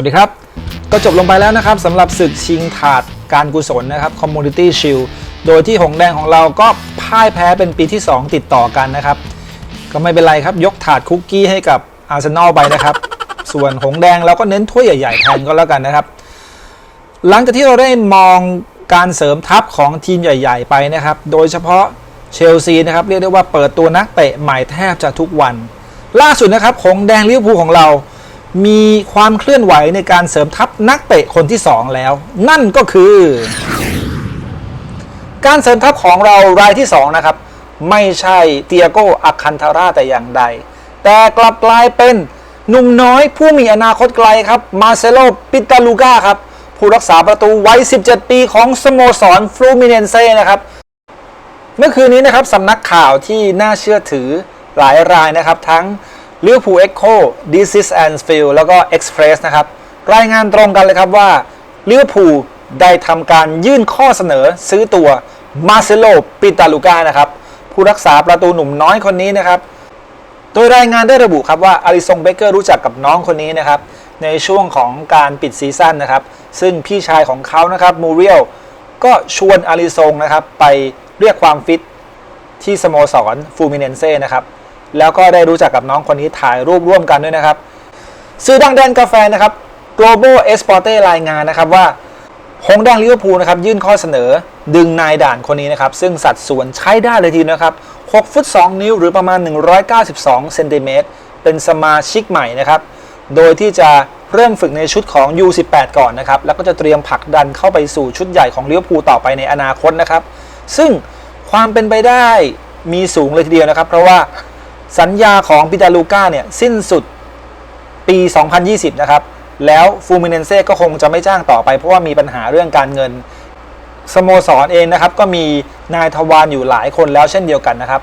วัสดีครับ ก็จบลงไปแล้วนะครับสำหรับศึกชิงถาดการกุศลนะครับ Community Shield โดยที่หงแดงของเราก็พ่ายแพ้เป็นปีที่ 2 ติดต่อกันนะครับ ก็ไม่เป็นไรครับยกถาดคุกกี้ให้กับอาร์เซนอลไปนะครับ ส่วนหงแดงเราก็เน้นถ้วยใหญ่ๆแทนก็แล้วกันนะครับ หลังจากที่เราได้มองการเสริมทัพของทีมใหญ่ ๆ ไปนะครับ โดยเฉพาะเชลซีนะครับเรียกได้ว่าเปิดตัวนักเตะใหม่แทบจะทุกวัน ล่าสุดนะครับหงแดงลิเวอร์พูลของเรา มีความเคลื่อนไหวในการเสริมทัพนักเตะคนที่ 2 แล้ว นั่นก็คือ การเสริมทัพของเรารายที่ 2 นะครับ ไม่ใช่เตียโกอาคันทาราแต่อย่างใด แต่กลับกลายเป็นหนุ่มน้อยผู้มีอนาคตไกลครับมาเซโลปิตาลูกาครับ ผู้รักษาประตูวัย 17 ปีของสโมสรฟลูมิเนนเซ่นะครับเมื่อคืนนี้นะครับสำนักข่าวที่น่าเชื่อถือหลายรายนะครับทั้ง Liverpool Echo This is Anfield แล้วก็ Express นะครับ รายงานตรงกันเลยครับว่า Liverpool ได้ทำการยื่นข้อเสนอซื้อตัวมาเซโลปิตาลูกานะครับ ผู้รักษาประตูหนุ่มน้อยคนนี้นะครับ โดยรายงานได้ระบุครับว่าอาริซงเบเกอร์รู้จักกับน้องคนนี้นะครับ ในช่วงของการปิดซีซั่นนะครับ ซึ่งพี่ชายของเขานะครับมูเรียลก็ชวนอาริซงนะครับไปเรียกความฟิตที่สโมสรฟูมิเนนเซ่นะครับ แล้วก็ได้รู้จักกับน้องคนนี้ถ่ายรูปร่วมกันด้วยนะครับซื้อดังแดนกาแฟนะครับ Global Esporte รายงานนะครับว่าหงส์แดงลิเวอร์พูลนะครับยื่นข้อเสนอดึงนายด่านคนนี้นะครับซึ่งสัดส่วนใช้ได้เลยทีนะครับ 6 ฟุต 2 นิ้วหรือประมาณ 192 เซนติเมตรเป็นสมาชิกใหม่นะครับ โดยที่จะเริ่มฝึกในชุดของ U18 ก่อนนะครับ แล้วก็จะเตรียมผลักดันเข้าไปสู่ชุดใหญ่ของลิเวอร์พูลต่อไปในอนาคตนะครับ ซึ่งความเป็นไปได้มีสูงเลยทีเดียวนะครับ เพราะว่า สัญญาของปิตาลูก้าเนี่ยสิ้นสุดปี 2020 นะครับ แล้วฟูมิเนนเซ่ก็คงจะไม่จ้างต่อไป เพราะว่ามีปัญหาเรื่องการเงิน สโมสรเองนะครับ ก็มีนายทวารอยู่หลายคนแล้วเช่นเดียวกันนะครับ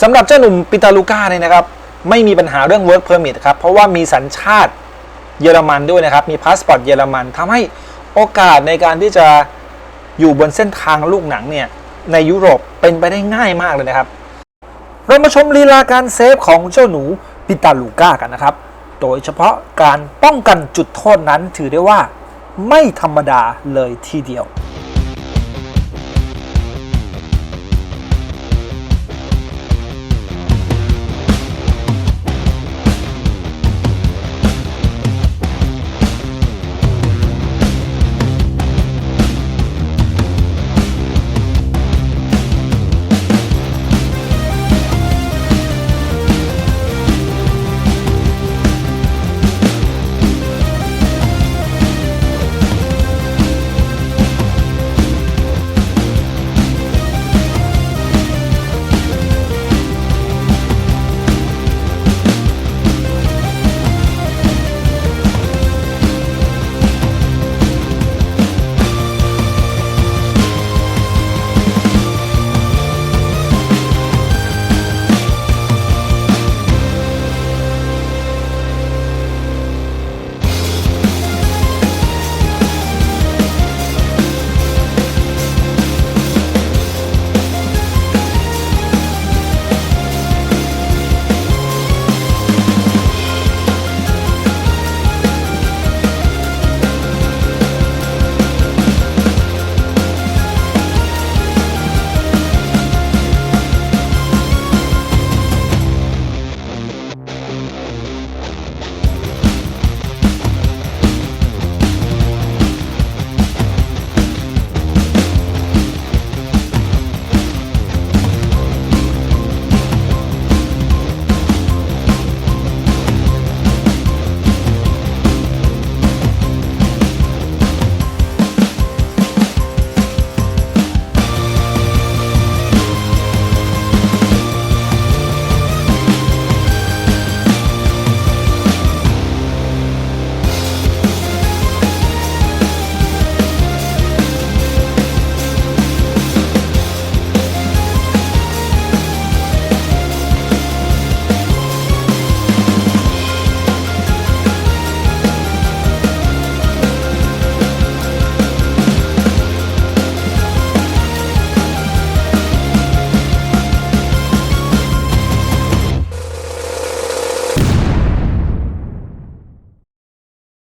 สำหรับเจ้าหนุ่มปิตาลูก้าเนี่ยนะครับ ไม่มีปัญหาเรื่อง work permit ครับ เพราะว่ามีสัญชาติเยอรมันด้วยนะครับ มีพาสปอร์ตเยอรมันทำให้โอกาสในการที่จะอยู่บนเส้นทางลูกหนังเนี่ยในยุโรปเป็นไปได้ง่ายมากเลยนะครับ เรามาชมลีลาการเซฟของเจ้าหนูปิตาลูก้ากันนะครับ โดยเฉพาะการป้องกันจุดโทษนั้นถือได้ว่าไม่ธรรมดาเลยทีเดียว